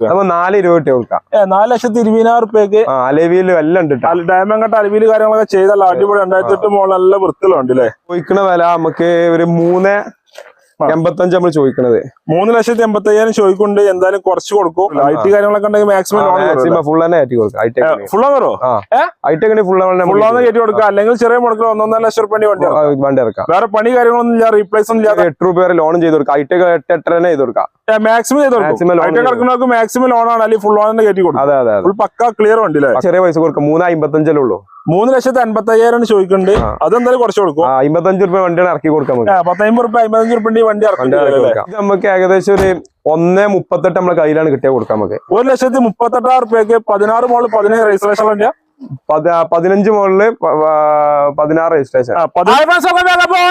അപ്പൊ നാല് രൂപ കിട്ടി കൊടുക്കാം. നാല് ലക്ഷത്തി ഇരുപതിനായിരം റുപ്യക്ക് അലവിയിൽ എല്ലാം ഉണ്ട് ഡയമണ്ട് കട്ട അലവിയിൽ കാര്യങ്ങളൊക്കെ ചെയ്തല്ല അടിപൊളി. രണ്ടായിരത്തി എട്ട് മോളിൽ നല്ല വൃത്തിലുണ്ട് അല്ലേ പോയിക്കണ വില നമുക്ക് ഒരു മൂന്ന് എൺപത്തഞ്ച് നമ്മൾ ചോദിക്കണത്. മൂന്ന് ലക്ഷത്തി എൺപത്തി അയ്യായിരം ചോദിക്കുന്നുണ്ട്. എന്തായാലും കുറച്ച് കൊടുക്കും. ഐ ടി കാര്യങ്ങളൊക്കെ ഉണ്ടെങ്കിൽ മാക്സിമം മാക്സിമം ഫുൾ തന്നെ കയറ്റി കൊടുക്കാം. ഫുൾ ആണോ? ഹൈടെക്കിന് ഫുൾ ഫുൾ ആണെന്ന് കയറ്റി കൊടുക്കുക അല്ലെങ്കിൽ ചെറിയ മുടക്കിൽ ഒന്നൊന്നര ലക്ഷം റുപ്യ വണ്ടി. വണ്ടി ഇറക്കാം. വേറെ പണി കാര്യങ്ങളൊന്നും ഇല്ല റീപ്ലേസ് ഒന്നും ഇല്ല എട്ട് രൂപ വരെ ലോൺ ചെയ്ത് കൊടുക്കാം. ഐടെക് എട്ട് എട്ടര തന്നെ ചെയ്ത് കൊടുക്കാം. മാക്സിമം ചെയ്ത് കൊടുക്കും. Loan I T maximum loan ആണ്. അല്ലെങ്കിൽ ഫുൾ ലോൺ കയറ്റി കൊടുക്കും. അതെ അതെ ഫുൾ പക്ക ക്ലിയർ വണ്ടി ചെറിയ പൈസ കൊടുക്കാം. മൂന്ന് അമ്പത്തഞ്ചല്ലേ ഉള്ളൂ. മൂന്ന് ലക്ഷത്തി അൻപത്തി അയ്യായിരം ചോദിക്കുന്നുണ്ട്. അതെന്തായാലും കുറച്ച് കൊടുക്കും. അമ്പത്തഞ്ച് രൂപ വണ്ടിയാണ് ഇറക്കി കൊടുക്കാൻ നമുക്ക് പത്തമ്പത് റുപ്യ അമ്പത്തഞ്ച് റുപ്യ വണ്ടി വണ്ടി ഇറക്കി നമുക്ക് ഏകദേശം ഒരു ഒന്ന് മുപ്പത്തെട്ട് നമ്മളെ കയ്യിലാണ് കിട്ടിയ കൊടുക്കാൻ നമുക്ക്. ഒരു ലക്ഷത്തി മുപ്പത്തെട്ടായിരം റുപ്യക്ക് പതിനാറ് മോൾ പതിനേഴ് രജിസ്ട്രേഷൻ വണ്ടിയാ? പത- പതിനഞ്ച് മുകളിൽ പതിനാറ് രജിസ്ട്രേഷൻ അപ്പൊ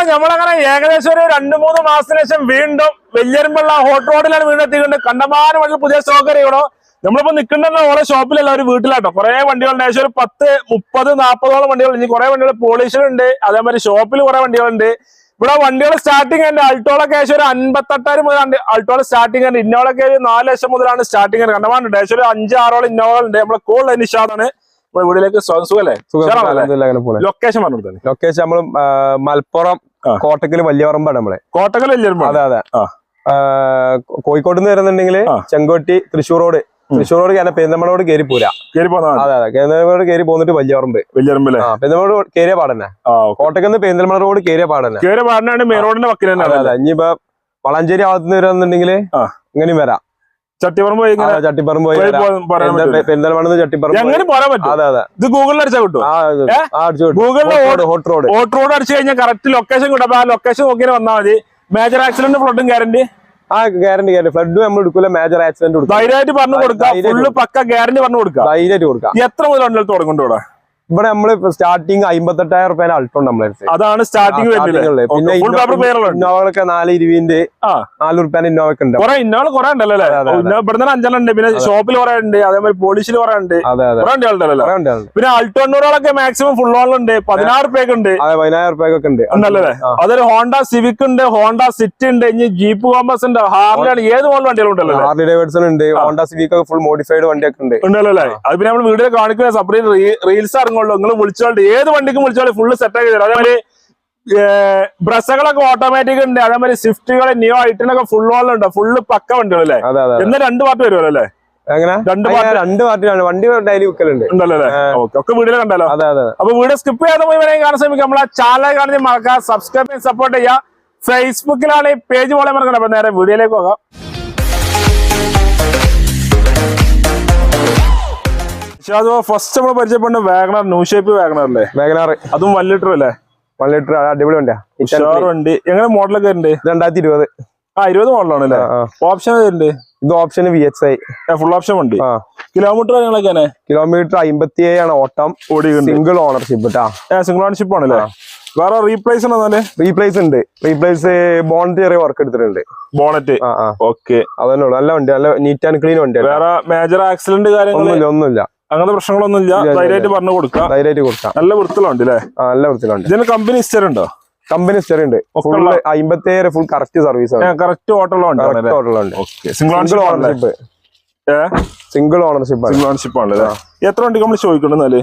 നമ്മളങ്ങനെ ഏകദേശം ഒരു രണ്ടു മൂന്ന് മാസത്തിന് ശേഷം വീണ്ടും വെല്ലുമ്പുള്ള ഹോട്ട് റോഡിലാണ് വീണ്ടും എത്തിക്കുന്നത് കണ്ടമാനം പുതിയ സ്റ്റോക്ക് അറിയണോ നമ്മളിപ്പോ നിൽക്കുന്ന ഓരോ ഷോപ്പിലല്ല ഒരു വീട്ടിലാട്ടോ. കുറെ വണ്ടികളുണ്ട്. ഏകദേശം ഒരു പത്ത് മുപ്പത് നാൽപ്പതോളം വണ്ടികൾ ഇനി കുറെ വണ്ടികൾ പോളിഷിലുണ്ട് അതേമാതിരി ഷോപ്പിൽ കുറെ വണ്ടികളുണ്ട്. ഇവിടെ വണ്ടികൾ സ്റ്റാർട്ടിംഗ് ഉണ്ട്. അൾട്ടോളൊക്കെ ഏകദേശം ഒരു അൻപത്തെട്ടായിരം മുതലാണ് അൾട്ടോള സ്റ്റാർട്ടിംഗ് ഉണ്ട്. ഇന്നോളൊക്കെ ഒരു നാല് ലക്ഷം മുതലാണ് സ്റ്റാർട്ടിംഗ് കണ്ടമാനുണ്ട് ഏകദേശം ഒരു അഞ്ച് ആറോളം കോൾ നിഷാദാണ്. നമ്മുടെ സുഖല്ലേ? അങ്ങനെ പോണേ. ലൊക്കേഷൻ പറഞ്ഞു ലൊക്കേഷൻ നമ്മൾ മലപ്പുറം കോട്ടക്കൽ കോട്ടക്കൽ വലിയ പറമ്പാണ് നമ്മളെ. കോട്ടക്കൽ വലിയ അതെ അതെ. കോഴിക്കോട് നിന്ന് വരുന്നുണ്ടെങ്കിൽ. ചെങ്കോട്ടി തൃശ്ശൂർ റോഡ്. തൃശ്ശൂർ കയറി കാരണം പെരുന്തമണോട് കയറി പോരാ. കയറി പോന്നതാണ് അതെ അതെ. പെരുന്തമ്മളോട് കയറി പോന്നിട്ട് വലിയറമ്പ്. വലിയറമ്പല്ലേ? പെരുന്തമ്മളോട് കയറിയ പാടന്നെ. കോട്ടക്കുന്ന് പെരുന്തമണ റോഡ് കയറിയ പാടന്നെ. കയറിയ പാടനാണ് മേറോഡിന്റെ റോഡിന്റെ വക്കിൽ അതെ അതെ. ഇനിയിപ്പോ വളാഞ്ചേരി ഭാഗത്ത് നിന്ന് വരുന്നുണ്ടെങ്കിൽ. ഇങ്ങനെയും വരാം. ചട്ടിപ്പറമ്പ് പോയി ചട്ടിപ്പറമ്പ് പോയി ചട്ടിപ്പറമ്പ്. എങ്ങനെ പോരാൻ പറ്റും അതെ അതെ. ഇത് ഗൂഗിളിൽ അടിച്ചാൽ കിട്ടും. ഗൂഗിളിൽ hot rod hot rod hot rod അടിച്ചു കഴിഞ്ഞാൽ കറക്റ്റ് ലൊക്കേഷൻ കിട്ടും. അപ്പൊ ആ ലൊക്കേഷൻ നോക്കിയാൽ വന്നാൽ മതി. മേജർ ആക്സിഡന്റ് ഫ്ലോട്ടും ഗ്യാരണ്ടി ആ ഗ്യാരണ്ടി ഗ്യാരണ്ടി ഫ്ലഡ് നമ്മൾ എടുക്കില്ല മേജർ ആക്സിഡന്റ് കൊടുക്കും ധൈര്യമായിട്ട് പറഞ്ഞു കൊടുക്കാം. ഫുള്ള് പക്ക ഗ്യാരണ്ടി പറഞ്ഞു കൊടുക്കാം. ധൈര്യമായിട്ട് കൊടുക്കാം. എത്ര മുതൽ തുടങ്ങുന്നുണ്ട് ഇവിടെ? ഇവിടെ നമ്മൾ സ്റ്റാർട്ടിങ് അമ്പത്തെട്ടായിരം റുപ്യ അൾട്ടുണ്ട് നമ്മളെ. അതാണ് സ്റ്റാർട്ടിങ് പിന്നെ ഇന്നോവകളൊക്കെ നാല് ഇരുപതിന്റെ ആ. നാല് റുപ്യാൻ ഇന്നോവക്ക് ഉണ്ട്. കുറെ ഇന്നോൾ കുറെ ഉണ്ടല്ലോ ഇവിടുന്ന് അഞ്ചെണ്ണം ഉണ്ട്. പിന്നെ ഷോപ്പിൽ കുറെ ഉണ്ട്. അതേമാതിരി പോളിഷിൽ കുറെ ഉണ്ട്. വണ്ടികളുണ്ടല്ലോ. പിന്നെ അൾട്ടോണ്ണൂറുകളൊക്കെ മാക്സിമം ഫുൾ ഓണുണ്ട് പതിനാറ് റുപ്യൊക്കെ ഉണ്ട്. പതിനായിരം റുപ്യൊക്കെ ഉണ്ട്. ഉണ്ടല്ലേ. അതൊരു ഹോണ്ട സിവിക് ഉണ്ട് ഹോണ്ട സിറ്റി ഉണ്ട് ഇനി ജീപ്പ് കോമ്പസ് ഉണ്ട് ഹാർലിയാണ് ഏത് മോഡൽ വണ്ടികളും ഉണ്ടല്ലോ അല്ലേ? ഹാർലി ഡേവിഡ്സൺ ഉണ്ട് ഹോണ്ട സിവിക് ഒക്കെ ഫുൾ മോഡിഫൈഡ് വണ്ടിയൊക്കെ ഉണ്ട്. ഉണ്ടല്ലോ അത് പിന്നെ നമ്മൾ വീഡിയോ കാണിക്കുന്ന സെപ്പറേറ്റ് റീൽസ് ഇറങ്ങുള്ളൂ നിങ്ങൾ വിളിച്ചോണ്ട് ഏത് വണ്ടിക്കും വിളിച്ചോളൂ ഫുള്ള് സെറ്റ് ആക്കി തരും. അതേമാതിരി ബ്രസ്സുകളൊക്കെ ഓട്ടോമാറ്റിക് ഉണ്ട്. അതേമാതിരി സ്വിഫ്റ്റുകൾ ന്യൂ ഐറ്റിനൊക്കെ ഫുൾ ഉണ്ട്. ഫുള്ള് പക്ക വണ്ടികളല്ലേ അല്ലേ? അതെ രണ്ട് പാർട്ട് വരുമല്ലോ അല്ലേ? എങ്ങനെ? രണ്ട് ആ, രണ്ട് പാർട്ടിയാണ് വണ്ടി ഡെയിലി വിൽക്കലുണ്ട് ഉണ്ടല്ലോ അല്ലേ? ഓക്കെ ഒക്കെ വീഡിയോ കണ്ടല്ലോ അതെ അതെ അപ്പൊ വീഡിയോ സ്കിപ്പ് ചെയ്യാതെ പോയി വരെയും കാണാൻ ശ്രമിക്കാം. നമ്മളെ ചാനൽ കാണുന്ന മറക്കാം സബ്സ്ക്രൈബ് സപ്പോർട്ട് ഫേസ്ബുക്കിലാണ് ഈ പേജ് പോലെ മറക്കണം അപ്പൊ നേരെ വീഡിയോയിലേക്ക് പോകാം. ഫസ്റ്റ് നമ്മൾ പരിചയപ്പെടുന്ന WagonR new shape Wagon R. അല്ലേ വേഗനാർ അതും വൺ ലിറ്റർ അല്ലേ? വൺ ലിറ്റർ അടിപൊളി വണ്ടിയാ. ഉഷാർ വണ്ടി. എങ്ങനെ മോഡലൊക്കെ ഉണ്ട് രണ്ടായിരത്തി ഇരുപത് ആ ഇരുപത് മോഡലാണ് അല്ലേ. ഓപ്ഷൻ ഉണ്ട് ഇത് option V X I full option ഉണ്ട് കിലോമീറ്റർ കാര്യങ്ങളൊക്കെ കിലോമീറ്റർ അമ്പത്തി ആണ് ഓട്ടം. ഓടി സിംഗിൾ ഓണർഷിപ്പ് സിംഗിൾ ഓണർഷിപ്പ് ആണല്ലേ വേറെ റീപ്ലേസ് ഉണ്ടെന്നാൽ റീപ്ലേസ് ഉണ്ട്. റീപ്ലേസ് ബോണറ്റ് ചെറിയ വർക്ക് എടുത്തിട്ടുണ്ട്. ബോണറ്റ് ഓക്കെ അതന്നെ ഉള്ളു. നല്ല വണ്ടി നല്ല നീറ്റ് ആൻഡ് ക്ലീൻ വണ്ടി വേറെ മേജർ ആക്സിഡന്റ് കാര്യങ്ങൾ ഒന്നുമില്ല ഒന്നുമില്ല. അങ്ങനത്തെ പ്രശ്നങ്ങളൊന്നും ഇല്ല ഇല്ല, ഇല്ല, ധൈര്യമായിട്ട് പറഞ്ഞു കൊടുക്കാം ധൈര്യമായിട്ട് കൊടുക്കാം. നല്ല വൃത്തിലുണ്ട് അല്ലേ നല്ല വൃത്തിലുണ്ട് ഇതിന് കമ്പനി ഹിസ്റ്ററി ഉണ്ടോ? കമ്പനി ഹിസ്റ്ററി ഉണ്ട്. അമ്പത്തേഴ് ഫുൾ കറക്റ്റ് സർവീസ് ആണ്. കറക്റ്റ് ഹോട്ടലുണ്ട് ഹോട്ടലുണ്ട് single single ownership single ownership ആണ്. സിംഗിൾ ഓൺഷിപ്പ് ആണല്ലേ? എത്ര വണ്ടി നമ്മൾ ചോദിക്കണ്ടെന്നാൽ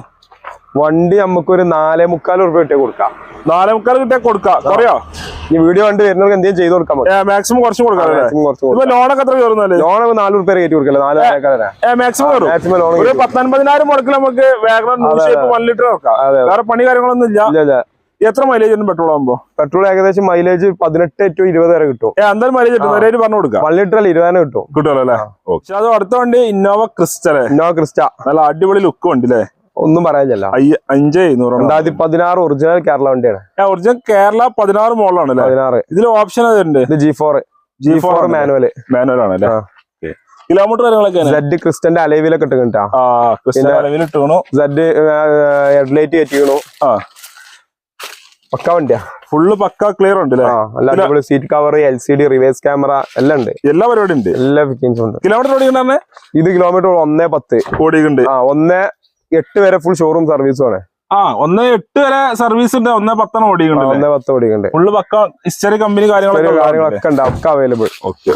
വണ്ടി നമുക്ക് ഒരു നാലേ മുക്കാൽ റുപ്യ കിട്ടിയ കൊടുക്കാം. നാലേ മുക്കാൽ കിട്ടിയാൽ കൊടുക്കാം. കുറയോ ഈ വീഡിയോ കണ്ട് വരുന്നവർക്ക് എന്തെങ്കിലും ചെയ്ത് കൊടുക്കാൻ പറ്റും. മാക്സിമം കുറച്ച് കൊടുക്കാം ലോണൊക്കെ എത്ര കയറുന്നാൽ ലോൺ നാല് ഉറുപ്പ കയറ്റി കൊടുക്കല്ലേ? നാല് ആൾക്കാരെ മാക്സിമം കയറും. മാക്സിമം ലോൺ ഒരു പത്തൊൻപതിനായിരം മുടക്കിൽ നമുക്ക് വേഗം വൺ ലിറ്റർ വേറെ പണി കാര്യങ്ങളൊന്നും ഇല്ല. എത്ര മൈലേജ് ഉണ്ട് പെട്രോൾ ആകുമ്പോ പെട്രോൾ ഏകദേശം മൈലേജ് പതിനെട്ട് ടു ഇരുപത് വരെ കിട്ടും. എന്തായാലും മൈലേജ് കിട്ടും. പറഞ്ഞു കൊടുക്കാം. വൺ ലിറ്റർ അല്ല ഇരുപതിന് കിട്ടും. കിട്ടുമല്ലോ അല്ലേ? പക്ഷെ അത് അടുത്ത വണ്ടി ഇന്നോവ ക്രിസ്റ്റലേ. Innova Crysta. നല്ല അടിപൊളി ലുക്ക് ഉണ്ട് അല്ലേ ഒന്നും പറയാനില്ല അഞ്ചേ എഴുന്നൂറ് രണ്ടായിരത്തി പതിനാറ് ഒറിജിനൽ കേരള വണ്ടിയാണ്. ഒറിജിനൽ കേരള പതിനാറ് മോഡലാണ് പതിനാറ്. ഇതിൽ ഓപ്ഷൻ ഇത് G four G four manual manual ആണ്. കിലോമീറ്റർ കാര്യങ്ങളൊക്കെ സെഡ് ക്രിസ്റ്റന്റെ അലവിലൊക്കെ ഹെഡ്ലൈറ്റ് ആ പക്ക വണ്ടിയാ. ഫുള്ള് പക്ക ക്ലിയർ ഉണ്ട് അടിപൊളി seat cover L C D reverse camera എല്ലാം ഉണ്ട്. എല്ലാ പരിപാടി ഉണ്ട്. എല്ലാ ഫിറ്റിംഗ്സും ഉണ്ട്. കിലോമീറ്റർ ഓടിക്കണ്ടേ ഇത് കിലോമീറ്റർ ഒന്നേ പത്ത്. ഓടിക്കുന്നുണ്ട്. ആ ഒന്നേ എട്ട് വരെ ഫുൾ ഷോറൂം സർവീസും ആണ്. ആ ഒന്ന് എട്ട് വരെ സർവീസ് ഉണ്ട് ഒന്ന് പത്തെണ്ണം ഓടിയുണ്ട് ഒന്ന് പത്ത് ഓടിക്കണ്ട് ഫുള്ള് പക്ക ഹിസ്റ്ററി കമ്പനി കാര്യങ്ങളൊക്കെ കാര്യങ്ങളൊക്കെ ഉണ്ട് ഒക്കെ അവൈലബിൾ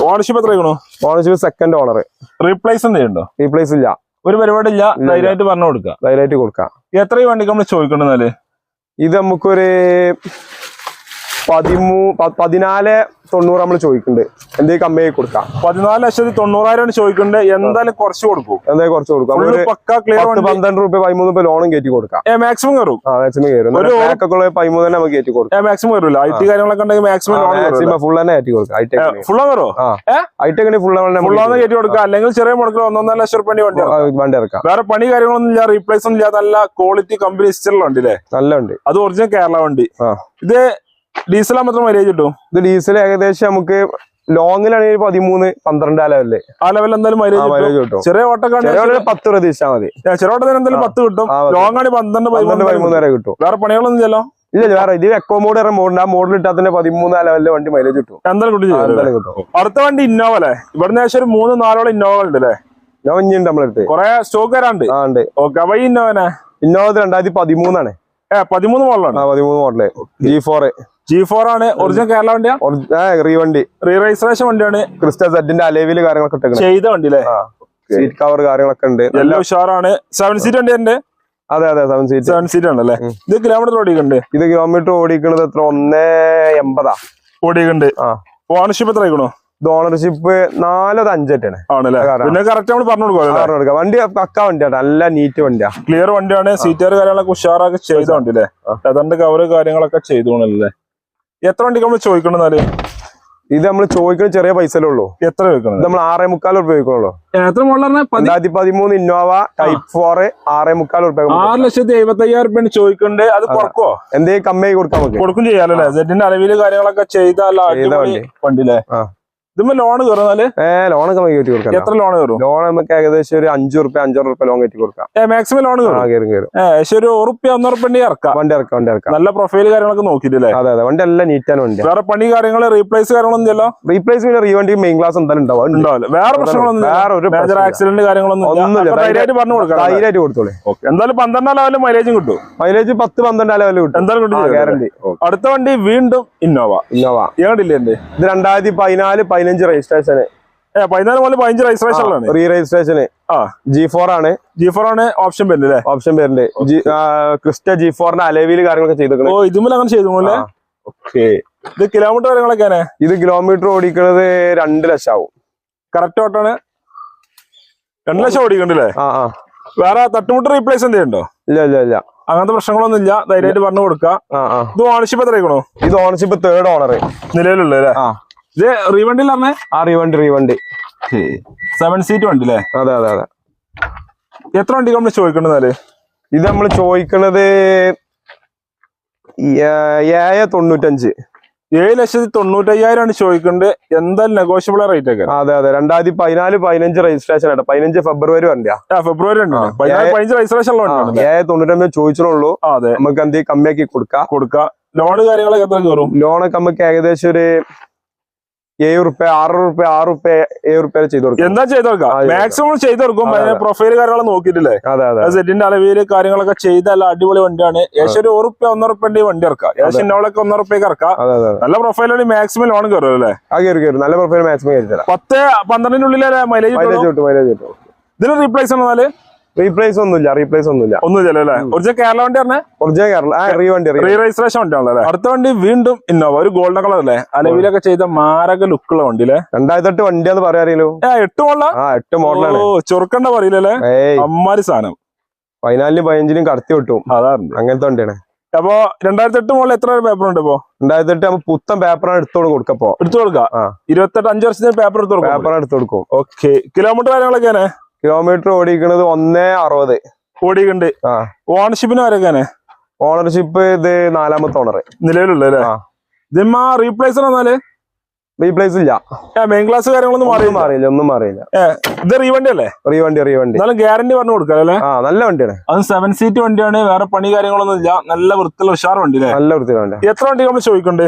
ഓണർഷിപ്പ് എത്ര ആയിക്കണു ഓണർഷിപ്പ് സെക്കൻഡ് ഓണർ റീപ്ലേസ് എന്തെയുണ്ടോ റീപ്ലേസ് ഇല്ല. ഒരു പരിപാടി ഇല്ല. ധൈര്യമായിട്ട് പറഞ്ഞു കൊടുക്കാം. ധൈര്യമായിട്ട് കൊടുക്കാം. എത്ര ഈ വണ്ടിക്ക് നമ്മൾ ചോദിക്കണ്ടെന്നാൽ ഇത് നമുക്കൊരു പതിമൂ പതിനാല് തൊണ്ണൂറ് നമ്മൾ ചോദിക്കുന്നുണ്ട് എന്തെങ്കിലും കമ്മിയായി കൊടുക്കാം? പതിനാല് ലക്ഷത്തി തൊണ്ണൂറായിരം ചോദിക്കുന്നുണ്ട് എന്തായാലും കുറച്ച് കൊടുക്കും. എന്തായാലും കുറച്ച് കൊടുക്കാം. പന്ത്രണ്ട് റുപ്യ പതിമൂന്ന് റുപ്യ ലോണും കയറ്റി കൊടുക്കാം. മാക്സിമം കയറും ആ മാക്സിമം കയറും ഒരു- ഉള്ള പതിമൂന്ന് തന്നെ നമുക്ക് കയറ്റി കൊടുക്കാം. മാക്സിമം കയറില്ല ഐ ടി കാര്യങ്ങളൊക്കെ ഉണ്ടെങ്കിൽ മാക്സിമം മാക്സിമം ഫുൾ തന്നെ കയറ്റി കൊടുക്കാം. ഐടെക് ഫുൾ കയറോ ആ. ഏ? ഐടെക്കിന് ഫുൾ ഫുള്ളാന്ന് കയറ്റി കൊടുക്കുക അല്ലെങ്കിൽ ചെറിയ മുടക്കിൽ ഒന്നൊന്നര ലക്ഷം റുപ്യ വണ്ടി. വണ്ടി ഇറക്കാം. വേറെ പണി കാര്യങ്ങളൊന്നും ഇല്ല. റീപ്ലേസ് ഒന്നും ഇല്ല. നല്ല ക്വാളിറ്റി കമ്പനി വണ്ടി അല്ലേ നല്ല ഉണ്ട് അത് ഒറിജിനൽ കേരള വണ്ടി. ഇത് ഡീസൽ മാത്രം മൈലേജ് കിട്ടും? ഇത് ഡീസൽ ഏകദേശം നമുക്ക് ലോങ്ങിലാണെങ്കിൽ പതിമൂന്ന് പന്ത്രണ്ട് ആ ലെവലിൽ ആ ലെവൽ എന്തായാലും മൈലേജ് കിട്ടും. മൈലേജ് കിട്ടും. ചെറിയ ഓട്ടക്കാണെങ്കിൽ പത്ത് പ്രതീക്ഷിച്ചാൽ മതി. ചെറിയ ഓട്ടത്തിന് എന്തായാലും പത്ത് കിട്ടും. ലോങ് ആണ് പന്ത്രണ്ട് പന്ത്രണ്ട് പതിമൂന്ന് വരെ കിട്ടും. വേറെ പണികളൊന്നും ചെല്ലോ ഇല്ല വേറെ ഇത് എക്കോ മോഡ് പറഞ്ഞ മോഡിന് ആ മോഡിൽ ഇട്ടാൽ തന്നെ പതിമൂന്ന് ലെവലിൽ വണ്ടി മൈലേജ് കിട്ടും. എന്തായാലും കിട്ടും കിട്ടും. അടുത്ത വണ്ടി ഇന്നോവ അല്ലേ? ഇവിടുന്ന് ഏകദേശം ഒരു മൂന്ന് നാലോളം ഇന്നോവ ഉണ്ട് അല്ലേ? ഞാൻ ഇനിയുണ്ട് നമ്മളെടുത്ത് കൊറേ സ്റ്റോക്ക് വരാണ്ട് ആ ഉണ്ട്. ഓക്കെ അപ്പൊ ഈ ഇന്നോവനെ? ഇന്നോവ രണ്ടായിരത്തി പതിമൂന്നാണ്. ഏഹ് പതിമൂന്ന് മോഡലാണ് ആ പതിമൂന്ന് model G four G four ആണ്. ഒറിജിനൽ കേരള വണ്ടിയാ? റീ വണ്ടി. റീ രജിസ്ട്രേഷൻ വണ്ടിയാണ് ക്രിസ്റ്റൽ സെറ്റിന്റെ അലേവിൽ കാര്യങ്ങളൊക്കെ ചെയ്ത വണ്ടി അല്ലേ സീറ്റ് കവർ കാര്യങ്ങളൊക്കെ ഉണ്ട്. നല്ല എല്ലാം ഉഷാറാണ് സെവൻ സീറ്റ് വണ്ടി ഉണ്ട്. അതെ അതെ സെവൻ സീറ്റ് സെവൻ സീറ്റ് ആണല്ലേ. ഇത് കിലോമീറ്റർ ഓടിക്കുന്നുണ്ട്. ഇത് കിലോമീറ്റർ ഓടിക്കണത് എത്ര? ഒന്നേ എൺപതാ. ഓടിക്കുന്നുണ്ട്. ആ. ഓണർഷിപ്പ് എത്ര ആയിക്കണോ? ഇത് ഓണർഷിപ്പ് നാലത് അഞ്ചെട്ടാണ്. ആണല്ലേ? പിന്നെ കറക്റ്റ് നമ്മൾ പറഞ്ഞു കൊടുക്കാം. വണ്ടി പക്ക വണ്ടിയാണ് നല്ല നീറ്റ് വണ്ടിയാ. ക്ലിയർ വണ്ടിയാണ്. സീറ്റർ കാര്യങ്ങളൊക്കെ ഉഷാറൊക്കെ ചെയ്ത വണ്ടി അല്ലേ അതന്റെ കവർ കാര്യങ്ങളൊക്കെ ചെയ്തോണല്ലേ? എത്ര വണ്ടിക്ക് നമ്മൾ ചോദിക്കണെന്നാൽ ഇത് നമ്മൾ ചോദിക്കുന്ന ചെറിയ പൈസയിലേ ഉള്ളൂ. എത്ര ചോദിക്കണം നമ്മൾ ആറേ മുക്കാൽ ഉറുപ്പ്യ ചോദിക്കണുള്ളൂ. എത്ര മോളിലാണ് രണ്ടായിരത്തി പതിമൂന്ന് ഇന്നോവ ടൈപ്പ് ഫോർ ആറേ മുക്കാൽ ആറ് ലക്ഷത്തി എഴുപത്തി അയ്യായിരം രൂപ ചോദിക്കണ്ട്. അത് കുറക്കോ എന്തെങ്കിലും കമ്മിയായി കൊടുക്കാം നമുക്ക് കൊടുക്കും ചെയ്യാലോ സെറ്റിന്റെ അളവിൽ കാര്യങ്ങളൊക്കെ ചെയ്താൽ വണ്ടി. വണ്ടിയില്ലേ ആ. ഇതുമ്പോ ലോൺ കയറുന്നാൽ ഏ ലോൺ കയറ്റി കൊടുക്കാം എത്ര ലോൺ കയറും ലോൺ നമുക്ക് ഏകദേശം ഒരു അഞ്ചു റുപ്യ അഞ്ചാറ് റുപ്യ ലോൺ കയറ്റി കൊടുക്കാം. ഏ മാക്സിമം ലോൺ കയറും കയറും കയറും ഏ പക്ഷെ ഒരു ഉറുപ്പ്യ ഒന്നുറുപ്പ്യ ഇറക്കാം. വണ്ടി ഇറക്കാം വണ്ടി ഇറക്കാം. നല്ല പ്രൊഫൈൽ കാര്യങ്ങളൊക്കെ നോക്കിയിട്ടില്ലേ അതെ അതെ. വണ്ടി എല്ലാം നീറ്റാണ് വണ്ടി. വേറെ പണി കാര്യങ്ങൾ റീപ്ലേസ് കാര്യങ്ങളൊന്നും ഇല്ലല്ലോ? റീപ്ലേസ് പിന്നെ റീവണ്ടി മെയിൻ ക്ലാസ് എന്തായാലും ഉണ്ടാവും. ഉണ്ടാവില്ല. വേറെ പ്രശ്നങ്ങളൊന്നും വേറെ ഒരു മേജർ. ആക്സിഡന്റ് കാര്യങ്ങളൊന്നും ധൈര്യമായിട്ട് പറഞ്ഞു കൊടുക്കാം? ധൈര്യമായിട്ട് കൊടുത്തോളേ. എന്തായാലും പന്ത്രണ്ടാം ലെവലും മൈലേജും കിട്ടും. മൈലേജ് പത്ത് പന്ത്രണ്ടാം ലെവലിൽ കിട്ടും. എന്തായാലും കിട്ടും ഗ്യാരണ്ടി അടുത്ത വണ്ടി വീണ്ടും ഇന്നോവ ഇന്നോവ ഏടില്ലേ ഇത് രണ്ടായിരത്തി പതിനാല് പതിനഞ്ച് രജിസ്ട്രേഷന് പതിനാല് മുതൽ പതിനഞ്ച് രജിസ്ട്രേഷനിലാണ് റീ രജിസ്ട്രേഷന് ആ. ജി ഫോർ ആണ്. ജി ഫോർ ആണ് ഓപ്ഷൻ പേരില്ലേ ഓപ്ഷൻ പേരിൽ ക്രിസ്റ്റ ജി ഫോറിന്റെ അലവിൽ കാര്യങ്ങളൊക്കെ ചെയ്തു ഓ ഇതുമ്പോൾ അങ്ങനെ ചെയ്തു. ഓക്കെ ഇത് കിലോമീറ്റർ കാര്യങ്ങളൊക്കെയാണ് ഇത് കിലോമീറ്റർ ഓടിക്കുന്നത് രണ്ട് ലക്ഷം ആവും. കറക്റ്റ് ഓട്ടാണ് രണ്ട് ലക്ഷം ഓടിക്കണ്ടല്ലേ? ആ ആ. വേറെ തട്ടുമുട്ട് റീപ്ലേസ് എന്തെയുണ്ടോ ഇല്ല ഇല്ല ഇല്ല. അങ്ങനത്തെ പ്രശ്നങ്ങളൊന്നും ഇല്ല ധൈര്യമായിട്ട് പറഞ്ഞു കൊടുക്കാം ഇത് ഓണർഷിപ്പ് എത്ര ഇത് ഓണർഷിപ്പ് തേർഡ് ഓണർ നിലവിലുള്ള ആ. ഇത് റീവണ്ടി പറഞ്ഞേ ആ റീവണ്ടി റീവണ്ടി സെവൻ സീറ്റ് വണ്ടി അല്ലേ അതെ അതെ അതെ. എത്ര വണ്ടി നമ്മൾ ചോദിക്കണ്ടെന്നാൽ ഇത് നമ്മൾ ചോദിക്കണത് ഏഴ് തൊണ്ണൂറ്റഞ്ച്. ഏഴ് ലക്ഷത്തി തൊണ്ണൂറ്റയ്യായിരം ആണ് ചോദിക്കുന്നത് എന്തായാലും നെഗോഷ്യബിൾ റേറ്റ് ഒക്കെ. അതെ അതെ. രണ്ടായിരത്തി പതിനാല് പതിനഞ്ച് രജിസ്ട്രേഷൻ ആട്ടോ. പതിനഞ്ച് ഫെബ്രുവരി വണ്ടിയാ ഫെബ്രുവരി പതിനഞ്ച് രജിസ്ട്രേഷൻ ഏഴ് തൊണ്ണൂറ്റഞ്ച് ചോദിച്ചുള്ളൂ അതെ. നമുക്ക് എന്തെങ്കിലും കമ്മിയാക്കി കൊടുക്കാം. കൊടുക്കാം. ലോണ് കാര്യങ്ങളൊക്കെ എത്ര കയറും ലോണൊക്കെ നമുക്ക് ഏകദേശം ഒരു ഏഴ് റുപ്യ ആറ് റുപ്യ ആറ് റുപ്യ ഏഴ് റുപ്യ ചെയ്ത് കൊടുക്കും എന്താ ചെയ്ത് കൊടുക്കാം. മാക്സിമം ചെയ്ത് കൊടുക്കും. പ്രൊഫൈൽ കാര്യങ്ങളൊക്കെ അതെ. പ്രൊഫൈൽ കാര്യങ്ങൾ നോക്കിയിട്ടില്ലേ സെറ്റിന്റെ അളവിൽ കാര്യങ്ങളൊക്കെ ചെയ്ത നല്ല അടിപൊളി വണ്ടിയാണ്. ഏകദേശം ഒരു ഉറുപ്പ്യ ഒന്നര റുപ്യന്റെ വണ്ടി ഇറക്കാം. ഏകദേശം ഇന്നോളൊക്കെ ഒന്നര റുപ്യക്ക് ഇറക്കാം. നല്ല പ്രൊഫൈലാണ് മാക്സിമം ലോൺ കയറും അല്ലേ? കയറി കയറും. നല്ല പ്രൊഫൈൽ മാക്സിമം കയറി തരാം. പത്ത് പന്ത്രണ്ടിനുള്ളിലെ മൈലേജ് മൈലേജ് കിട്ടും മൈലേജ് കിട്ടും. ഇതിന് റീപ്ലേസ് ആണെന്നാൽ റീപ്ലേസ് ഒന്നുമില്ല റീപ്ലേസ് ഒന്നുമില്ല. ഒന്നുമില്ല അല്ലേ ഒറിജിനൽ കേരള വണ്ടി പറഞ്ഞേ? ഒറിജിനൽ കേരള ആ റീ വണ്ടി റീ രജിസ്ട്രേഷൻ വണ്ടിയാണല്ലോ അല്ലേ? അടുത്ത വണ്ടി വീണ്ടും ഇന്നോവ ഒരു ഗോൾഡൻ കളർ അല്ലേ? അലവിലൊക്കെ ചെയ്ത മാരക ലുക്കുള്ള വണ്ടി അല്ലേ രണ്ടായിരത്തി എട്ട് വണ്ടിയാന്ന് പറയാറിയല്ലോ ഏ എട്ട് മോഡല? ആ എട്ട് മോഡലാണ്. ഓ ചൊറുക്കണ്ട പറയില്ലല്ലേ അമ്മാരി സാധനം. പതിനാലിനും പതിനഞ്ചിനും കടത്തി വിട്ടു. അതാണ്. അങ്ങനത്തെ വണ്ടിയാണ്. അപ്പൊ രണ്ടായിരത്തി എട്ട് മോളിൽ എത്ര പേപ്പർ ഉണ്ട് ഇപ്പോ? രണ്ടായിരത്തി എട്ട് നമ്മൾ പുത്തൻ പേപ്പറാണ് എടുത്തോണ്ട് കൊടുക്കപ്പോ എടുത്തു കൊടുക്കാം? ആ. ഇരുപത്തെട്ട് അഞ്ച് വർഷത്തിന് പേപ്പർ എടുത്തു കൊടുക്കാം പേപ്പറാണ് എടുത്തു കൊടുക്കും. ഓക്കെ കിലോമീറ്റർ കാര്യങ്ങളൊക്കെയാണ് കിലോമീറ്റർ ഓടിക്കണത് ഒന്നേ അറുപത്. ഓടിക്കുന്നുണ്ട് ആ. ഓണർഷിപ്പിന് ആരൊക്കെയാണ്? ഓണർഷിപ്പ് ഇത് നാലാമത്തെ ഓണർ നിലവിലുള്ള റീപ്ലേസർ എന്നാൽ? റീപ്ലേസ് ഇല്ല. മെയിൻ ക്ലാസ് കാര്യങ്ങളൊന്നും മാറി മാറിയില്ല ഒന്നും മാറിയില്ല. ഇത് റീവണ്ടി അല്ലേ? റീവണ്ടി റീവണ്ടി. നല്ല ഗ്യാരണ്ടി പറഞ്ഞു കൊടുക്കാം അല്ലേ? ആ നല്ല വണ്ടിയാണ്. അത് സെവൻ സീറ്റ് വണ്ടിയാണ് വേറെ പണി കാര്യങ്ങളൊന്നും ഇല്ല. നല്ല വൃത്തിയുള്ള ഉഷാർ വണ്ടി നല്ല വൃത്തിയുള്ള വണ്ടി എത്ര വണ്ടി നമ്മൾ ചോദിക്കണ്ട്?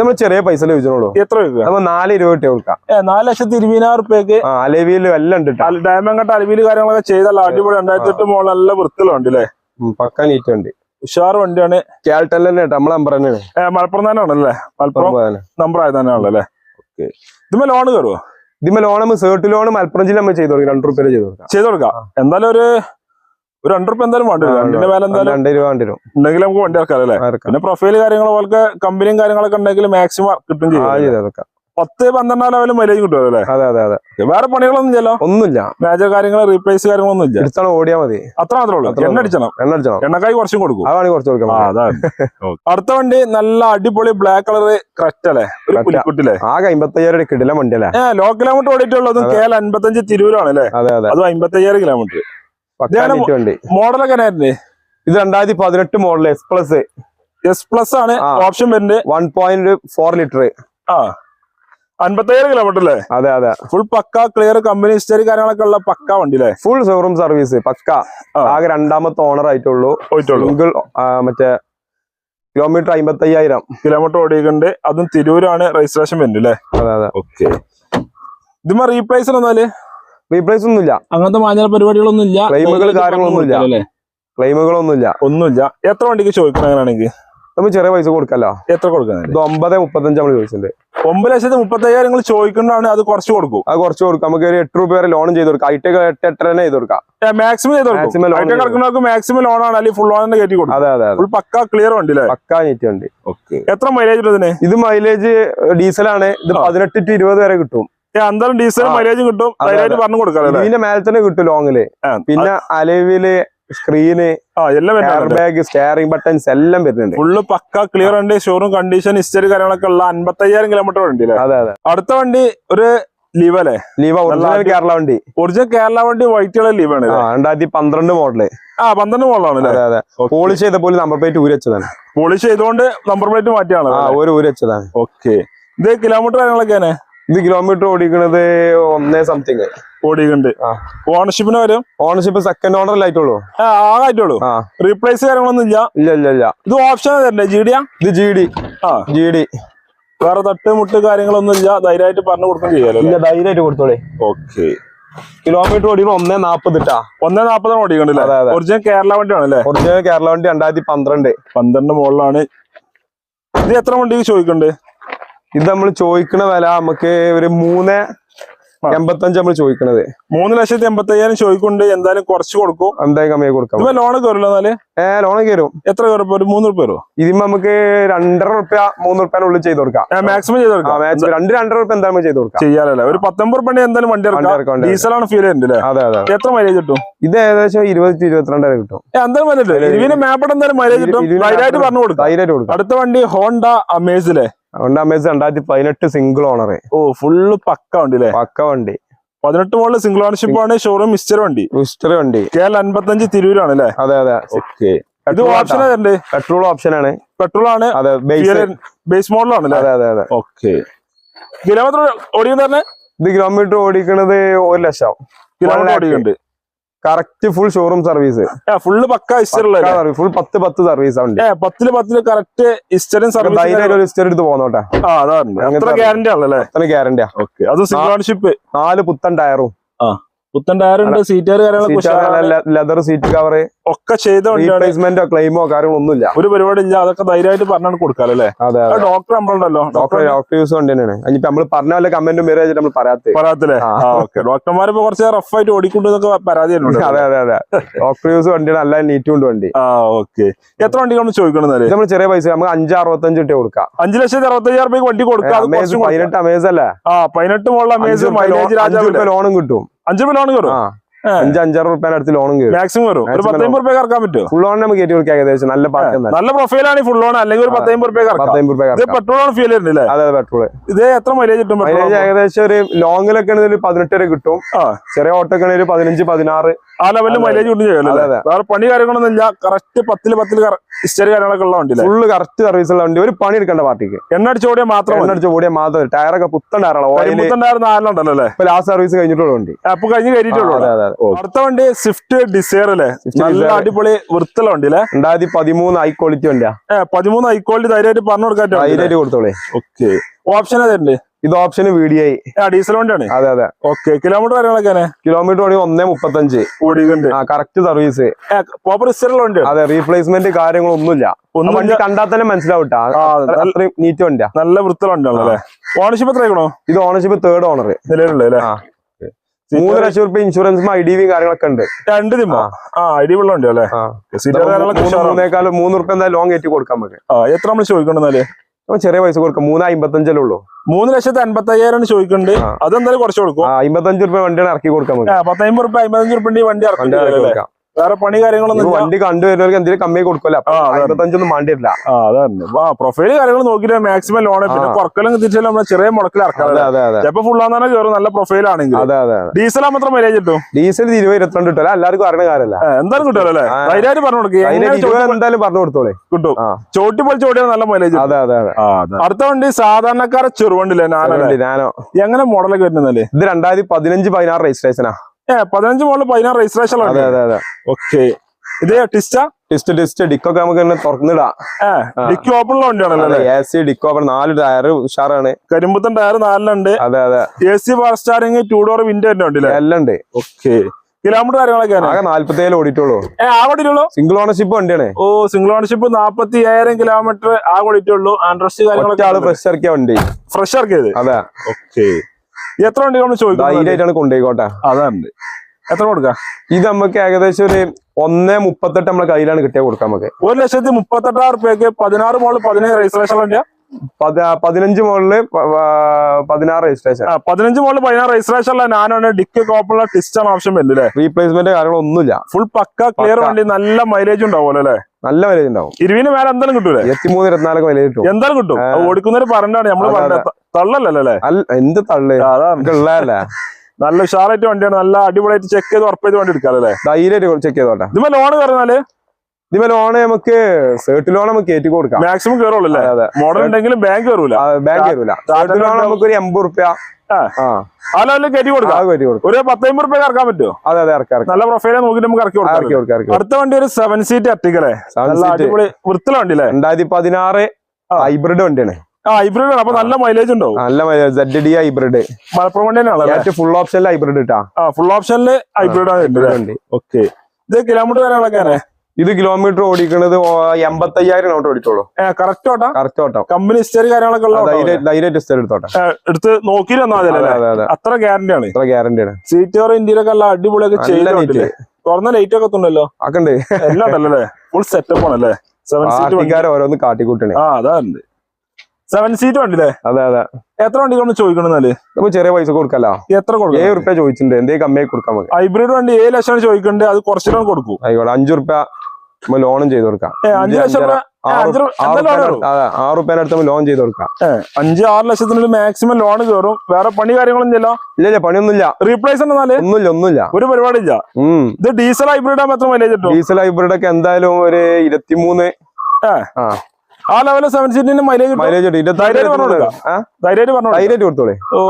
നമ്മൾ ചെറിയ പൈസ ചോദിച്ചോളൂ. എത്ര രൂപ നമ്മൾ നാല് ഇരുപത് കിട്ടിയ കൊടുക്കാം. നാല് ലക്ഷത്തി ഇരുപതിനായിരം റുപ്യക്ക് അലവിയിലും എല്ലാം ഉണ്ട്. ഡയമണ്ട് കട്ട അലവിൽ കാര്യങ്ങളൊക്കെ ചെയ്തല്ല അടിപൊളി. രണ്ടായിരത്തി എട്ട് മോളിൽ നല്ല വൃത്തിയുള്ള വണ്ടി അല്ലേ പക്കാൻ പക്ക നീറ്റ് വണ്ടി. ഉഷാർ വണ്ടിയാണ്. കേൾട്ടല്ലേ തന്നെ നമ്മളെ നമ്പർ തന്നെയാണ്. മലപ്പുറം തന്നെ അല്ലേ? മലപ്പുറം നമ്പർ ആയത് തന്നെയാണല്ലോ അല്ലേ ഓക്കെ. ഇതുമ്പോ ലോൺ കയറുമോ ഇതിമ്മ ലോൺ നമ്മൾ സേർട്ട് ലോൺ മലപ്പുറം ജില്ല നമ്മൾ ചെയ്ത് കൊടുക്കാം. രണ്ട് റുപ്യ ചെയ്ത് കൊടുക്കാം. ചെയ്ത് കൊടുക്കാം. എന്തായാലും ഒരു ഒരു രണ്ടു രൂപ എന്തായാലും വേണ്ടി വരും. രണ്ടിന്റെ മേലെ എന്തായാലും രണ്ട് രൂപ വേണ്ടി വരും ഉണ്ടെങ്കിൽ നമുക്ക് വണ്ടി ഇറക്കാം അല്ലേ? പിന്നെ പ്രൊഫൈൽ കാര്യങ്ങളോ പോലെ കമ്പനിയും കാര്യങ്ങളൊക്കെ ഉണ്ടെങ്കിൽ മാക്സിമം കിട്ടും ചെയ്യും. പത്ത് പന്ത്രണ്ടാം ലെവലും മൈലേജ് കിട്ടുമല്ലോ അല്ലേ? അതെ അതെ അതെ. വേറെ പണികളൊന്നും ഇല്ലല്ലോ? ഒന്നുമില്ല. മേജർ കാര്യങ്ങൾ റീപ്ലേസ് കാര്യങ്ങളൊന്നും ഇല്ല. എടുത്താണ് ഓടിയാ മതി. അത്ര മാത്രമേ ഉള്ളൂ. എണ്ണ. അടിച്ചണം. എണ്ണ അടിച്ചണം. എണ്ണക്കായി കുറച്ചും കൊടുക്കും. അതാണ് കുറച്ച് കൊടുക്കാം അടുത്ത വണ്ടി നല്ല അടിപൊളി ബ്ലാക്ക് കളർ ക്രറ്റ് അല്ലേ? കുട്ടിലെ. പുലിക്കുട്ടില്ലേ ആകെ അമ്പത്തയ്യായിരം കിടില വണ്ടി അല്ലേ? ലോ കിലോമീറ്റർ ഓടിയിട്ടുള്ളതും കേരള അമ്പത്തഞ്ച് അൻപത്തഞ്ച് തിരൂരാണ് അല്ലേ? അതെ അതെ. അത് അമ്പത്തയ്യായിരം കിലോമീറ്റർ മോഡലൊക്കെ ആയിരുന്നു ഇത് രണ്ടായിരത്തി പതിനെട്ട് model S plus S plus ആണ് ഓപ്ഷൻ വരുന്നത്. വൺ പോയിന്റ് ഫോർ ലിറ്റർ ആ. അൻപത്തയ്യായിരം കിലോമീറ്റർ അല്ലേ? അതെ അതെ. Full pucca clear company history കാര്യങ്ങളൊക്കെ ഉള്ള പക്ക വണ്ടി അല്ലേ ഫുൾ ഷോറൂം സർവീസ് പക്ക ആകെ രണ്ടാമത്തെ ഓണർ ആയിട്ടുള്ളൂ. സിംഗിൾ മറ്റേ കിലോമീറ്റർ അമ്പത്തി അയ്യായിരം കിലോമീറ്റർ ഓടിയിട്ടുണ്ട്. അതും തിരൂരാണ് രജിസ്ട്രേഷൻ വരുന്നത് അല്ലേ? അതെ അതെ. ഓക്കെ ഇതുമ്മ റീപ്ലേസ് എന്നാൽ റീപ്ലേസ് ഒന്നുമില്ല. അങ്ങനത്തെ മാഞ്ഞ പരിപാടികളൊന്നും ഇല്ല ക്ലെയിമുകൾ കാര്യങ്ങളൊന്നും ഇല്ല. അല്ലേ? ക്ലെയിമുകളൊന്നുമില്ല ഒന്നുമില്ല. എത്ര വണ്ടിക്ക് ചോദിക്കണം അങ്ങനെയാണെങ്കിൽ? നമ്മൾ ചെറിയ പൈസ കൊടുക്കല്ലോ. എത്ര കൊടുക്കുന്നത് ഒമ്പത് മുപ്പത്തഞ്ച് നമ്മൾ ചോദിച്ചിട്ടുണ്ട് ഒമ്പത് ലക്ഷത്തി മുപ്പത്തയ്യായിരം നിങ്ങൾ ചോദിക്കുന്നതാണ് അത് കുറച്ച് കൊടുക്കും. അത് കുറച്ച് കൊടുക്കും. നമുക്ക് ഒരു എട്ട് രൂപ വരെ ലോൺ ചെയ്ത് കൊടുക്കാം. ഐറ്റൊക്കെ എട്ട് എട്ടര തന്നെ ചെയ്ത് കൊടുക്കാം. മാക്സിമം ചെയ്ത് കൊടുക്കും. മാക്സിമം ലോൺ ആണ്. അല്ലെങ്കിൽ ഫുൾ ലോൺ തന്നെ കയറ്റി കൊടുക്കും. അതെ അതെ ഫുൾ പക്ക ക്ലിയർ വണ്ടി പക്കാ നീറ്റ് വണ്ടി. ഓക്കെ എത്ര മൈലേജ് ഉള്ളതിന്? ഇത് മൈലേജ് ഡീസലാണ് ഇത്. പതിനെട്ട് ടു ഇരുപത് വരെ കിട്ടും. എന്തായാലും ഡീസൽ മൈലേജും കിട്ടും. ധൈര്യമായിട്ട് പറഞ്ഞു കൊടുക്കാം ഇതിന്റെ മേലെ തന്നെ കിട്ടും ലോങ്ങിൽ പിന്നെ അലവിൽ സ്ക്രീന് ബാഗ് സ്റ്റിയറിംഗ് ബട്ടൺസ് എല്ലാം വരുന്നുണ്ട്. ഫുള്ള് പക്ക ക്ലിയർ ഉണ്ട്. ഷോറൂം കണ്ടീഷൻ ഹിസ്റ്ററി കാര്യങ്ങളൊക്കെ ഉള്ള അൻപത്തയ്യായിരം കിലോമീറ്റർ വണ്ടി അതെ അതെ. അടുത്ത വണ്ടി ഒരു ലീവ് അല്ലേ? ലീവ ഒറിജിനൽ കേരള വണ്ടി. ഒറിജിനൽ കേരള വണ്ടി വൈറ്റ് കളർ ലീവ് ആണ് രണ്ടായിരത്തി പന്ത്രണ്ട് മോഡൽ ആ പന്ത്രണ്ട് മോഡലാണ് അതെ അതെ. പോളിഷ് ചെയ്ത പോലെ നമ്പർ പ്ലേറ്റ് ഊരി വെച്ചതാണ്. പോളിഷ് ചെയ്തുകൊണ്ട് നമ്പർ പ്ലേറ്റ് മാറ്റിയാണ് ഒരു ഊരി വെച്ചതാണ്. ഓക്കെ ഇത് കിലോമീറ്റർ കാര്യങ്ങളൊക്കെയാണ് ഇത് കിലോമീറ്റർ ഓടിക്കണത് ഒന്നേ സംതിങ് ഓടിക്കുന്നുണ്ട്. ഓണർഷിപ്പിന് വരും ഓണർഷിപ്പ് സെക്കൻഡ് ഓണർ ആയിട്ടുള്ളൂ? ആ ആയിട്ടുള്ളൂ. റീപ്ലേസ് കാര്യങ്ങളൊന്നും ഇല്ല. ഇല്ല ഇല്ല ഇല്ല. ഇത് ഓപ്ഷൻ തരണ്ടേ ജി ഡിയാ ഇത് ജി ഡി ആ. ജി ഡി വേറെ തട്ട് മുട്ട് കാര്യങ്ങളൊന്നും ഇല്ല. ധൈര്യമായിട്ട് പറഞ്ഞു കൊടുക്കാൻ ചെയ്യാലോ ഇല്ല ധൈര്യമായിട്ട് കൊടുത്തോളേ. ഓക്കെ കിലോമീറ്റർ ഓടിക്കുമ്പോൾ ഒന്നേ നാപ്പത് ഇട്ടാ ഒന്നേ നാപ്പതാണ് ഓടിക്കണ്ടല്ലേ. ഒറിജിനൽ കേരള വണ്ടിയാണ് അല്ലേ? ഒറിജിനൽ കേരള വണ്ടി രണ്ടായിരത്തി പന്ത്രണ്ട്. പന്ത്രണ്ട് മുകളിലാണ് ഇത് എത്ര വണ്ടി ചോദിക്കണ്ട്? ഇത് നമ്മൾ ചോദിക്കണ വില നമുക്ക് ഒരു മൂന്ന്. എൺപത്തഞ്ച് നമ്മൾ ചോദിക്കണത്. മൂന്ന് ലക്ഷത്തി എൺപത്തി അയ്യായിരം ചോദിക്കുന്നുണ്ട്. എന്തായാലും കുറച്ച് കൊടുക്കും. എന്തായാലും കമ്മിയായി കൊടുക്കാം. ഇപ്പൊ ലോണ് കയറില്ല എന്നാൽ? ഏ ലോൺ കയറും. എത്ര കയറും ഒരു മൂന്ന് റുപ്യ വരുമോ ഇതിന് നമുക്ക് രണ്ടര റുപ്യ മൂന്ന് റുപ്യ ഉള്ളിൽ ചെയ്ത് കൊടുക്കാം. മാക്സിമം ചെയ്ത് കൊടുക്കാം. രണ്ട് രണ്ടര റുപ്യ എന്തായാലും ചെയ്ത് കൊടുക്കാം. ചെയ്യാലല്ലേ? ഒരു പത്തൊമ്പത് റുപ്യ എന്തായാലും വണ്ടി ഇറക്കാം ഡീസലാണ് ഫീൽ ചെയ്യുന്നുണ്ട് അല്ലേ? അതെ അതെ എത്ര മൈലേജ് കിട്ടും? ഇത് ഏകദേശം ഇരുപത്തി ഇരുപത്തിരണ്ട് വരെ കിട്ടും. എന്തായാലും മൈലേജ് മാപ്പ് മാപ്പിട്ട് എന്തായാലും മൈലേജ് കിട്ടും. ധൈര്യമായിട്ട് പറഞ്ഞു കൊടുക്കും. ധൈര്യമായിട്ട് കൊടുക്കാം. അടുത്ത വണ്ടി ഹോണ്ട അമേസിലെ അതുകൊണ്ട് അമേസ് രണ്ടായിരത്തി പതിനെട്ട് സിംഗിൾ ഓണർ ഓ ഫുള്ള് പക്ക വണ്ടി അല്ലേ പക്ക വണ്ടി. പതിനെട്ട് മോളിൽ സിംഗിൾ ഓണർഷിപ്പ് ആണ് ഷോറൂം മിസ്റ്റർ വണ്ടി. മിസ്റ്റർ വണ്ടി. കെ എൽ അൻപത്തഞ്ച് തിരൂരാണ് അല്ലേ? അതെ അതെ. ഓക്കെ ഇത് ഓപ്ഷൻ തരണ്ടേ പെട്രോൾ ഓപ്ഷൻ ആണ്. പെട്രോൾ ആണ് അതെ ബേസ് ബേസ് മോഡലാണ് അതെ അതെ അതെ. ഓക്കെ കിലോമീറ്റർ ഓടിക്കുന്ന തന്നെ ഇത് കിലോമീറ്റർ ഓടിക്കുന്നത് ഒരു ലക്ഷം. Kilometre. ഓടിക്കുന്നുണ്ട്. Correct full showroom service full പക്ക ഹിസ്റ്ററുള്ള ഫുൾ പത്ത് പത്ത് സർവീസ് വണ്ടി. ഏ പത്തിൽ പത്തിൽ കറക്റ്റ് ഹിസ്റ്ററും സർവീസ് ഹിസ്റ്റർ എടുത്ത് ആ അങ്ങനത്തെ ഗ്യാരണ്ടി ആണല്ലേ ഗ്യാരണ്ടിയാ ഓക്കെ അത് സിംഗിൾ ഓൺഷിപ്പ് നാല് പുത്തൻ ടയറും പുത്തൻ ടയറുണ്ട് സീറ്റുകാർ. ലെതർ സീറ്റ് കവർ ഒക്കെ ചെയ്ത ക്ലെയിമോ റീപ്ലേസ്മെന്റോ ക്ലെയിമോ കാര്യങ്ങളൊന്നുമില്ല ഒരു പരിപാടി ഇല്ല അതൊക്കെ ധൈര്യമായിട്ട് പറഞ്ഞാണ് കൊടുക്കാലോ അല്ലേ? അതെ ഡോക്ടർ നമ്മളുണ്ടല്ലോ ഡോക്ടർ ഡോക്ടർ യൂസ് കൊണ്ട് തന്നെയാണ്. ഇനിയിപ്പോ നമ്മൾ പറഞ്ഞ പോലെ കമന്റും വെച്ചിട്ട് നമ്മൾ പറയാത്തത്. പറയാത്തില്ലേ ഓക്കെ ഡോക്ടർമാർ ഡോക്ടർമാരിപ്പോ കുറച്ച് റഫ് ആയിട്ട് ഓടിക്കൊണ്ടെന്നൊക്കെ പരാതി അതെ അതെ അതെ. ഡോക്ടർ യൂസ് വണ്ടിയാണ് അല്ലാതെ നീറ്റ് കൊണ്ട് വണ്ടി. ആ ഓക്കെ എത്ര വണ്ടി നമ്മൾ ചോദിക്കണെന്നാൽ ഇത് നമ്മൾ ചെറിയ പൈസ നമുക്ക് അഞ്ച് അറുപത്തഞ്ച് ഇട്ട് കൊടുക്കാം. അഞ്ചു ലക്ഷത്തി അറുപത്തയ്യായിരം രൂപയ്ക്ക് വണ്ടി കൊടുക്കാം പതിനെട്ട് അമേസ് അല്ലേ? ആ പതിനെട്ട് മുകളിൽ അമേസ് മൈലേജ് ലോണും കിട്ടും. അഞ്ചു ലോൺ കയറും അഞ്ച് അഞ്ചാറ് റുപ്യ അടുത്ത് ലോണും കയറും മാക്സിമം വരും. ഒരു പത്തമ്പത് റുപ്യ കറക്കാൻ പറ്റുമോ ഫുൾ ലോൺ നമുക്ക് കയറ്റി കൊടുക്കാം ഏകദേശം. നല്ല പാട്ട് നല്ല പ്രൊഫൈലാണ് ഫുൾ ലോൺ അല്ലെങ്കിൽ ഒരു. പത്തമ്പത് റുപ്യ പത്തമ്പത് റുപ്യ ഇത് പെട്രോൾ ആണ് ഫീൽ ചെയ്യുന്നില്ലേ അതെ പെട്രോൾ ഇത് എത്ര മൈലേജ് കിട്ടും മൈലേജ് ഏകദേശം ഒരു ലോങ്ങിലൊക്കെ ആണെങ്കിൽ പതിനെട്ട് വരെ കിട്ടും. ചെറിയ ഓട്ടോ ഒക്കെ ആണെങ്കിൽ പതിനഞ്ച് പതിനാറ്. ആ ലെവലിൽ മൈലേജ് കിട്ടും. വേറെ പണി കാര്യങ്ങളൊന്നും ഇല്ല. കറക്റ്റ് പത്തിൽ പത്തിൽ ഹിസ്റ്ററി കാര്യങ്ങളൊക്കെ ഉള്ള വണ്ടി ഫുള്ള് കറക്റ്റ് സർവീസ് ഉള്ള വണ്ടി. ഒരു പണി എടുക്കേണ്ട പാർട്ടിക്ക്. എണ്ണ അടിച്ചോടിയാൽ മാത്രം എണ്ണ അടിച്ച് ഓടിയാൽ മാത്രം ടയറൊക്കെ പുത്തൻ ടയറാണ് പുത്തൻ ടയർ നാലെണ്ണുണ്ടല്ലോ അല്ലേ? ലാസ്റ്റ് സർവീസ് കഴിഞ്ഞിട്ടുള്ള വണ്ടി. അപ്പൊ കഴിഞ്ഞ് കഴിഞ്ഞിട്ടുള്ളൂ അതെ അതെ അടുത്ത വണ്ടി സ്വിഫ്റ്റ് ഡിസയർ അല്ലേ? നല്ല അടിപൊളി വൃത്തല വണ്ടി അല്ലേ രണ്ടായിരത്തി പതിമൂന്ന് ഹൈ ക്വാളിറ്റി വണ്ടിയാ പതിമൂന്ന് ഹൈ ക്വാളിറ്റി ധൈര്യമായിട്ട് പറഞ്ഞു കൊടുക്കാൻ ധൈര്യമായിട്ട് കൊടുത്തോളേ. ഓക്കെ. ഓപ്ഷൻ തരുന്നുണ്ട് ഇത് option V D I diesel വണ്ടിയാണ്. അതെ അതെ. ഓക്കെ കിലോമീറ്റർ കാര്യങ്ങളൊക്കെ കിലോമീറ്റർ വണ്ടി ഒന്നേ മുപ്പത്തഞ്ച്. ഓടിക്കുന്നുണ്ട് ആ കറക്റ്റ് സർവീസ് വണ്ടിയാണ്. അതെ റീപ്ലേസ്മെന്റ് കാര്യങ്ങളൊന്നുമില്ല. ഒന്നും വണ്ടി കണ്ടാൽ തന്നെ മനസ്സിലാവട്ടാ. നീറ്റ് വണ്ടിയാ. നല്ല അല്ലേ ഓണർഷിപ്പ് എത്രയാണോ ഇത് ഓണർഷിപ്പ് തേർഡ് ഓണർ ആ. മൂന്ന് ലക്ഷം റുപ്യ ഇൻഷുറൻസും ഐ ഡി വി കാര്യങ്ങളൊക്കെ ഉണ്ട്. രണ്ട് ദിമോ ആ. അല്ലേ? ആ. സീറ്റ് മൂന്ന് റുപ്യ എന്തായാലും ലോങ് കയറ്റി കൊടുക്കാൻ നമുക്ക് എത്ര നമ്മൾ ചോദിക്കണ്ടെന്നാൽ ചെറിയ പൈസ കൊടുക്കാം. മൂന്ന് അമ്പത്തഞ്ചല്ലേ ഉള്ളൂ. മൂന്ന് ലക്ഷത്തി അമ്പത്തി അയ്യായിരം ചോദിക്കുന്നുണ്ട്. അതെന്തായാലും കുറച്ച് കൊടുക്കും. അമ്പത്തഞ്ച് റുപ്യ വണ്ടിയാണ് ഇറക്കി കൊടുക്കാൻ ആ, പത്തമ്പത് റുപ്യ അമ്പത്തഞ്ച് റുപ്യ വണ്ടി ഇറക്കി കൊടുക്കാം. വേറെ പണി കാര്യങ്ങളൊന്നും വണ്ടി കണ്ടുവരുന്നവർക്ക് എന്തെങ്കിലും കമ്മി കൊടുക്കല്ല. അമ്പത്തഞ്ചൊന്നും ആ പ്രൊഫൈൽ കാര്യങ്ങൾ നോക്കിയിട്ട് മാക്സിമം ലോൺ പിന്നെ. കുറക്കലും തിരിച്ചാലും നമ്മളെ ചെറിയ മുടക്കിൽ അതെ ഇറക്കാം അതെ. അതെ ഫുൾ ആണെന്നെ കയറും നല്ല അതെ ഡീസൽ മാത്രം മൈലേജ് കിട്ടും? ഡീസൽ ഇരുപത് ഇരുപത്തിരണ്ട് കിട്ടില്ല എല്ലാവർക്കും അറിയുന്ന കാര്യമല്ല. എന്തായാലും കിട്ടുമല്ലോ അല്ലേ. ധൈര്യമായിട്ട് പറഞ്ഞു കൊടുക്കുക എന്തായാലും പറഞ്ഞു കൊടുത്തോളെ. കിട്ടും. ചോട്ടി പോലെ ചോട്ടിയാണ് നല്ല മൈലേജ് അതെ അതെ അടുത്ത വണ്ടി സാധാരണക്കാരെ ചെറുവണ്ടില്ലേ നാനോ എങ്ങനെ മോഡലൊക്കെ വരുന്നല്ലേ ഇത് രണ്ടായിരത്തി പതിനഞ്ച് പതിനാറ് രജിസ്ട്രേഷനാ പതിനഞ്ച് മോൾ പതിനാറ് രജിസ്ട്രേഷൻ അതെ അതെ അതെ. ഓക്കെ ഇത് ടിസ്റ്റാ ടിസ്റ്റ് ടിസ്റ്റ് ഡിക്കൊക്കെ നമുക്ക് തന്നെ തുറന്നിടാം. ഡിക്ക് ഓപ്പണുള്ള വണ്ടിയാണല്ലോ? എ സി ഡിക്കോ നാല് ടയർ ഉഷാറാണ്. കരിമ്പത്തൻ ടയർ നാലിലുണ്ട്. അതെ അതെ. A C power steering two door window തന്നെ ഉണ്ടല്ലേ എല്ലാം ഉണ്ട്. ഓക്കെ കിലോമീറ്റർ കാര്യങ്ങളൊക്കെ ആകെ നാല്പത്തേഴ് ഓടിയിട്ടുള്ളൂ. ഏ ആ കൊണ്ടിട്ടുള്ളൂ സിംഗിൾ ഓണർഷിപ്പ് വണ്ടിയാണ്. ഓ സിംഗിൾ ഓണർഷിപ്പ് നാപ്പത്തി അയ്യായിരം കിലോമീറ്റർ ആ ഓടിയിട്ടുള്ളൂ ആൻഡ്രസ്റ്റ് കാര്യങ്ങളൊക്കെ ആൾ ഫ്രഷ് ഇറക്കിയ വണ്ടി. ഫ്രഷ് ഇറക്കിയത്. അതെ. ഓക്കെ എത്ര വണ്ടി നമ്മൾ ചോദിക്കുന്നത് ധൈര്യമായിട്ടാണ് കൊണ്ടുപോയിക്കോട്ടെ. അതാണ്. എത്ര കൊടുക്കാം? ഇത് നമുക്ക് ഏകദേശം ഒരു ഒന്നേ മുപ്പത്തെട്ട് നമ്മളെ കയ്യിലാണ് കിട്ടിയ കൊടുക്കാം നമുക്ക്. ഒരു ലക്ഷത്തി മുപ്പത്തെട്ടായിരം റുപ്യക്ക് പതിനാറ് മോളിൽ പതിനേഴ് രജിസ്ട്രേഷൻ വണ്ടിയാ? പത- പതിനഞ്ച് പ- പതിനാറ് രജിസ്ട്രേഷൻ പതിനഞ്ച് മോളിൽ പതിനാറ് രജിസ്ട്രേഷൻ ഉള്ള ഞാനാണ് ഡിക്കി കോപ്പുള്ള ടിസ്റ്റ് ആണ് ഓപ്ഷൻ വരുന്നത് അല്ലേ റീപ്ലേസ്മെന്റ് കാര്യങ്ങളൊന്നുമില്ല ഫുൾ പക്ക ക്ലിയർ. വണ്ടി നല്ല മൈലേജ് ഉണ്ടാവുമല്ലോ അല്ലേ നല്ല മൈലേജ് ഉണ്ടാവും. ഇരുവിന് മേലെ എന്തായാലും കിട്ടൂലേ? ഇരുപത്തിമൂന്ന് ഇരുപത്തിനാലൊക്കെ മൈലേജ് കിട്ടും. എന്തായാലും കിട്ടും. ഓടിക്കുന്നവര് പറഞ്ഞാണ് നമ്മൾ അതെ, പറഞ്ഞ തള്ളല്ലോ എന്ത് തള്ളേ? നല്ല ഉഷാറായിട്ട് വണ്ടിയാണ്. നല്ല അടിപൊളിയായിട്ട് ചെക്ക് ചെയ്ത് ഉറപ്പ് ചെയ്ത് വണ്ടി എടുക്കാം അല്ലേ ധൈര്യമായിട്ട് ചെക്ക് ചെയ്തോട്ടെ. ഇതിമ ലോൺ കയറുന്നാൽ ഇതിമേ ലോൺ നമുക്ക് സേർട്ട് ലോൺ നമുക്ക് കയറ്റി കൊടുക്കാം. മാക്സിമം കയറുള്ളൂ അതെ മോഡൽ ഉണ്ടെങ്കിലും ബാങ്ക് കയറൂല ബാങ്ക് കയറൂല സേർട്ട് ലോൺ നമുക്ക് ഒരു എൺപത് റുപ്യ. ഒരു പത്തമ്പത് റുപ്യ ഇറക്കാൻ പറ്റുമോ അതെ അതെ ഇറക്കി നല്ല പ്രൊഫൈലെ നോക്കിട്ട് നമുക്ക് ഇറക്കി കൊടുക്കാം. അടുത്ത വണ്ടി ഒരു സെവൻ സീറ്റ് seat. അടിപൊളി വൃത്തിയുള്ള വണ്ടി അല്ലേ രണ്ടായിരത്തി പതിനാറ് ഹൈബ്രിഡ് വണ്ടിയാണ്. ഹൈബ്രിഡ് ആണ്. അപ്പൊ നല്ല മൈലേജ് ഉണ്ടാവും. നല്ല സെഡ് ഡി ഹൈബ്രിഡ് മലപ്പുറം വണ്ടിയാണ് ഫുൾ ഓപ്ഷനിൽ ഹൈബ്രിഡ് ഇട്ടാ. ആ ഫുൾ ഓപ്ഷനിൽ ഹൈബ്രിഡ് ആണ് ഓക്കെ. ഇത് കിലോമീറ്റർ കാര്യങ്ങളൊക്കെ ഇത് കിലോമീറ്റർ ഓടിക്കുന്നത് എൺപത്തയ്യായിരം കിലോമീറ്റർ ഓടിച്ചോളൂ. Correct ഓട്ടാ? Correct auto. Company history കാര്യങ്ങളൊക്കെ അല്ലേ? ധൈര്യമായിട്ട് എടുത്തോട്ടെ. എടുത്ത് നോക്കി അതെ അതെ അതെ. അത്ര ഗ്യാരണ്ടി ആണ്. അത്ര ഗ്യാരണ്ടി ആണ്. സീറ്റ് ഇന്ത്യയിലൊക്കെ എല്ലാം അടിപൊളിയൊക്കെ ചെയ്തിട്ടില്ലേ തുറന്ന ലൈറ്റ് ഒക്കെ എത്തുണ്ടല്ലോ ആക്കണ്ടേ. എല്ലാം ഉണ്ടല്ലോ ഫുൾ സെറ്റപ്പ് ആണല്ലേ? സെവൻ സീറ്റ് ഓരോന്ന് കാട്ടിക്കൂട്ടണേ. ആ അതാണ്ട് സെവൻ സീറ്റ് വണ്ടി അല്ലേ അതെ അതെ. എത്ര വണ്ടി കൊണ്ട് ചോദിക്കണമെന്നാൽ അപ്പൊ ചെറിയ പൈസ കൊടുക്കല്ലോ എത്ര കൊടുക്കും ഏഴ് റുപ്യ ചോദിച്ചിട്ടുണ്ട്. എന്തേ കമ്മിയായി കൊടുക്കാൻ മതി ഹൈബ്രിഡ് വണ്ടി ഏഴ് ലക്ഷം ചോദിക്കുന്നുണ്ട് അത് കുറച്ചിലും കൊടുക്കും. ആയിക്കോട്ടെ. അഞ്ചു റുപ്യ ലോണും ചെയ്ത് കൊടുക്കാം. അഞ്ച് ലക്ഷം ആറ് റുപ്യ അടുത്ത് ലോൺ ചെയ്ത് കൊടുക്കാം. അഞ്ച് ആറ് ലക്ഷത്തിനുള്ളിൽ മാക്സിമം ലോൺ കയറും വേറെ പണി കാര്യങ്ങളൊന്നും ഇല്ല ഇല്ല പണിയൊന്നുമില്ല. റീപ്ലേസ് ഒന്നുമില്ല ഒന്നുമില്ല. ഒരു പരിപാടിയില്ല. ഇല്ല ഇത് ഡീസൽ ഹൈബ്രിഡ് എത്ര മൈലേജ് ഡീസൽ ഹൈബ്രിഡ് ഒക്കെ എന്തായാലും ഒരു ഇരുപത്തിമൂന്ന്. ആ. ആ ലെവലിൽ സെവൻ സീറ്റിന് മൈലേജ് മൈലേജ് ധൈര്യമായിട്ട് കൊടുത്തോളെ.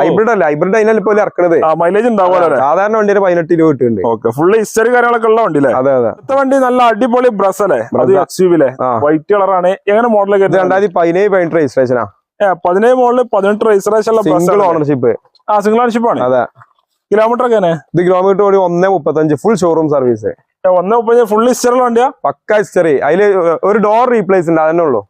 ഹൈബ്രിഡ് അല്ല. ഹൈബ്രിഡ് അതിനാൽ പോലെ ഇറക്കണത്. മൈലേജ് ഉണ്ടാവുമല്ലോ സാധാരണ വണ്ടിയുടെ പതിനെട്ട് രൂപ കിട്ടുന്നുണ്ട് ഓക്കെ. ഫുള്ള് ഹിസ്റ്ററി കാര്യങ്ങളൊക്കെ ഉള്ള വണ്ടി അല്ലേ? അതെ അതെ. അടുത്ത വണ്ടി നല്ല അടിപൊളി ബ്രസ് അല്ലേ? അത്. എക്സ് വൈറ്റ് കളറാണ് എങ്ങനെ മോഡൽ രണ്ടായിരത്തി പതിനേഴ് പതിനെട്ട് രജിസ്ട്രേഷനാ പതിനേഴ് മോഡൽ പതിനെട്ട് ബ്രസ് സിംഗിൾ ഓണർഷിപ്പ് ആ സിംഗിൾ ഓണർഷിപ്പ് ആണ്. അതെ. കിലോമീറ്റർ ഒക്കെ ഇത് കിലോമീറ്റർ ഓടി ഒന്നേ മുപ്പത്തഞ്ച് ഫുൾ ഷോറൂം സർവീസ് ഒന്ന് മുപ്പത്തഞ്ച് ഫുൾ ഹിസ്റ്ററി വണ്ടിയാ? പക്ക ഹിസ്റ്ററി അതിൽ ഒരു ഡോർ റീപ്ലേസ് ഉണ്ട് അതന്നെ ഉള്ളൂ.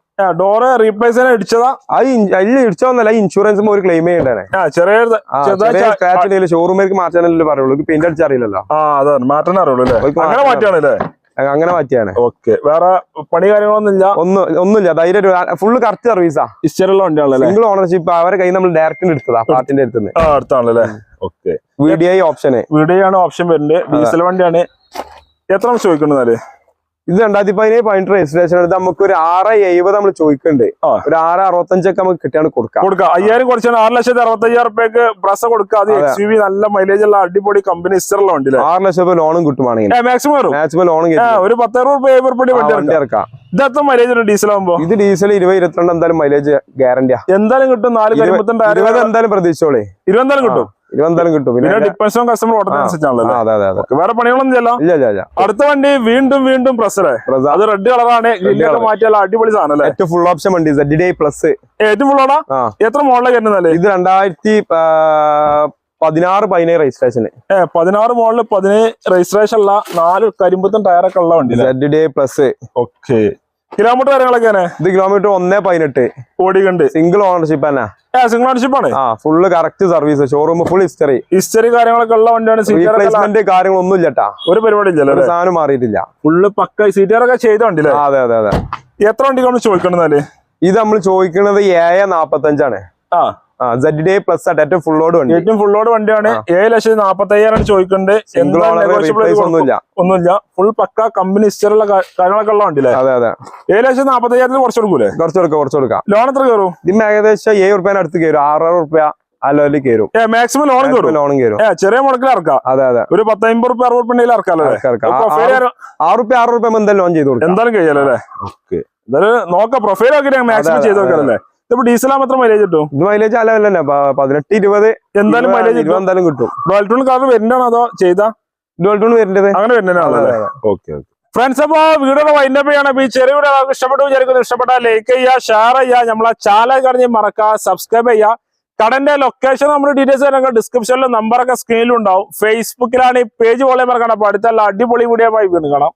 ഡോറ് റീപ്ലേസ് ഇടിച്ചതാ അത് അതിൽ ഇടിച്ചതെന്നല്ല ഇൻഷുറൻസ് ഒരു ക്ലെയിം ചെയ്യണ്ടേ ആ ചെറിയ ഷോറൂമിലേക്ക് മാറ്റാനല്ലേ പറയുള്ളൂ. പെയിന്റ് അടിച്ചറിയില്ലല്ലോ ആ അതാണ്. മാറ്റാൻ അറിയുള്ളൂ അങ്ങനെ മാറ്റിയാണല്ലേ മാറ്റാണല്ലേ അങ്ങനെ മാറ്റിയാണ്. ഓക്കെ. വേറെ പണി കാര്യങ്ങളൊന്നുമില്ല? ഒന്നും ഒന്നുമില്ല. ധൈര്യം ഫുള്ള് കറക്റ്റ് സർവീസാ ഇസ്റ്റർ വണ്ടിയാണല്ലേ സിംഗിൾ ഓണർഷിപ്പ് അവരെ കയ്യിൽ നമ്മൾ ഡയറക്റ്റ് എടുത്തതാ പാർട്ടിന്റെ അടുത്ത് അടുത്താണല്ലേ ഓക്കെ. വി ഡി ഐ ഓപ്ഷന് വീഡിയോ ആണ് ഓപ്ഷൻ വരുന്നത്. ഡീസൽ വണ്ടിയാണ്. എത്ര ചോദിക്കുന്നത് ഇത് രണ്ടായിരത്തി പതിനേഴ് പതിനെട്ട് രജിസ്ട്രേഷൻ എടുത്ത് നമുക്ക് ഒരു ആറ് എഴുപത് നമ്മൾ ചോദിക്കുന്നുണ്ട് ഒരു ആറ് അറുപത്തഞ്ചൊക്കെ നമുക്ക് കിട്ടിയാണ് കൊടുക്കാം. കൊടുക്കാം. അയ്യായിരം കുറച്ചാണ്. ആറ് ലക്ഷത്തി അറുപത്തി അയ്യായിരം റുപ്യക്ക് ബ്രസ് കൊടുക്കാം അത്. എക്സ് വി നല്ല മൈലേജ് ഉള്ള അടിപൊളി കമ്പനി ഇസ്റ്ററുള്ള വണ്ടി അല്ലേ ആറ് ലക്ഷം രൂപ ലോണും കിട്ടുവാണെങ്കിൽ. മാക്സിമം മാക്സിമം ലോണും ഒരു പത്തായിരം റുപ്യ വണ്ടി ഇറക്കാം ഇറക്കാം ഇത് എത്ര മൈലേജ് ഉണ്ട് ഡീസൽ ആകുമ്പോ ഇത് ഡീസൽ ഇരുപത് ഇരുപത്തിരണ്ട് എന്തായാലും മൈലേജ് ഗ്യാരണ്ടിയാ എന്തായാലും കിട്ടും നാല് ഇരുപത് എന്തായാലും പ്രതീക്ഷിച്ചോളേ. ഇരുപതെന്തായാലും കിട്ടും. ഇരുപതെന്തായാലും കിട്ടും. പിന്നെ ഡിപ്പെൻസും കസ്റ്റമർ അനുസരിച്ചാണല്ലോ അതെ അതെ അതെ. വേറെ പണികളൊന്നും ഇല്ല ഇല്ല ഇല്ല. അടുത്ത വണ്ടി വീണ്ടും വീണ്ടും പ്രസറേ പ്രസ- അത് റെഡ് കളറാണ്. മാറ്റിയാൽ അടിപൊളി സാധനം ഏറ്റവും ഫുൾ ഓപ്ഷൻ വണ്ടി സെഡ് ഡേ പ്ലസ് ഏറ്റവും ഫുൾ ഓടാ എത്ര മോഡലൊക്കെ വരുന്നല്ലേ ഇത് രണ്ടായിരത്തി പതിനാറ് പതിനേഴ് രജിസ്ട്രേഷന് ഏഹ് പതിനാറ് മോഡൽ പതിനേഴ് രജിസ്ട്രേഷൻ ഉള്ള നാല് കരിമ്പത്തും ടയറൊക്കെ ഉള്ള വണ്ടി Z D plus okay kilometre കാര്യങ്ങളൊക്കെയാണ് ഇത് കിലോമീറ്റർ ഒന്നേ പതിനെട്ട്. ഓടിക്കണ്ട് സിംഗിൾ ഓണർഷിപ്പ് തന്നെ. സിംഗിൾ ഓണർഷിപ്പ് ആണ്? ആ full correct service showroom full history history കാര്യങ്ങളൊക്കെ ഉള്ള വണ്ടിയാണ് റീപ്ലേസ്മെന്റ് കാര്യങ്ങളൊന്നും ഇല്ലട്ടാ. ഒരു പരിപാടി ഇല്ലല്ലോ ഒരു സാധനം മാറിയിട്ടില്ല. ഫുള്ള് പക്ക സീറ്ററൊക്കെ ചെയ്ത വണ്ടിയില്ലേ? അതെ അതെ അതെ. എത്ര വണ്ടി നമ്മൾ ചോദിക്കണമെന്നാൽ ഇത് നമ്മൾ ചോദിക്കുന്നത് ഏഴ് നാപ്പത്തഞ്ചാണ്. ആ. സെഡ് പ്ലസ് ഏറ്റവും ഫുൾ ലോഡ് വണ്ടി. ഏറ്റവും ലോഡ് വണ്ടിയാണ്. ഏഴ് ലക്ഷത്തി നാപ്പത്തി അയ്യായിരം ചോദിക്കുന്നുണ്ട്. ഒന്നുമില്ല. ഒന്നുമില്ല. ഫുൾ പക്ക കമ്പനി ഹിസ്റ്ററുള്ള കാര്യങ്ങളൊക്കെ ഉള്ള വണ്ടി അതെ അതെ. ഏഴ് ലക്ഷത്തി നാപ്പത്തി അയ്യായിരത്തിൽ കുറച്ച് കൊടുക്കൂലേ? കുറച്ച് കൊടുക്കാം കുറച്ച് കൊടുക്കാം. ലോൺ എത്ര കയറും? ഇതിന് ഏകദേശം ഏഴ് റുപ്യേന്റെ അടുത്ത് കയറും. ആറായിരം റുപ്യ കയറും. മാക്സിമം ലോൺ കയറും. ലോണും കയറും. ചെറിയ മുടക്കിൽ ഇറക്കാം. അതെ അതെ. ഒരു പത്ത് അമ്പത് റുപ്യ അറുപത് ഉണ്ടെങ്കിൽ ഇറക്കാമല്ലോ അല്ലേ? ആറ് റുപ്യ ആറ് റുപ്യ എന്തായാലും ലോൺ ചെയ്ത് കൊടുക്കാം. എന്തായാലും കഴിയാലോ അല്ലേ? ഓക്കെ. എന്തായാലും നോക്കാം പ്രൊഫൈൽ ഒക്കെ മാക്സിമം ചെയ്ത് നോക്കാം നോക്കാമല്ലേ ഇതിപ്പോ ഡീസലാ മാത്രം മൈലേജ് കിട്ടും? ഇത് മൈലേജ് അല്ല തന്നെ പതിനെട്ട് ഇരുപത് എന്തായാലും മൈലേജ് എന്തായാലും കിട്ടും. ഡോൾട്ടൂൺ കാർ വരുന്നതാണോ അതോ ചെയ്താ? ഡോൾ ടൂൺ വരേണ്ടത് അങ്ങനെ വരുന്നതാണോ ഓക്കെ ഓക്കെ ഫ്രണ്ട്സ് അപ്പോ വീഡിയോ വൈൻഡപ്പ് ചെയ്യണം. അപ്പൊ ഈ ചെറിയ വീഡിയോ നിങ്ങൾക്ക് ഇഷ്ടപ്പെട്ടു വിചാരിക്കുന്നു. ഇഷ്ടപ്പെട്ട ലൈക്ക് ചെയ്യുക ഷെയർ ചെയ്യുക. നമ്മളെ ചാനൽ കറിഞ്ഞ് മറക്കുക സബ്സ്ക്രൈബ് ചെയ്യുക. കടന്റെ ലൊക്കേഷൻ നമ്മുടെ ഡീറ്റെയിൽസ് ഒക്കെ ഡിസ്ക്രിപ്ഷനിലും നമ്പറൊക്കെ സ്ക്രീനിലും ഉണ്ടാവും ഫേസ്ബുക്കിലാണ് ഈ പേജ് പോലെ മറക്കണം അപ്പൊ അടുത്തല്ല അടിപൊളി വീഡിയോ ആയി വീണ്ടും കാണാം.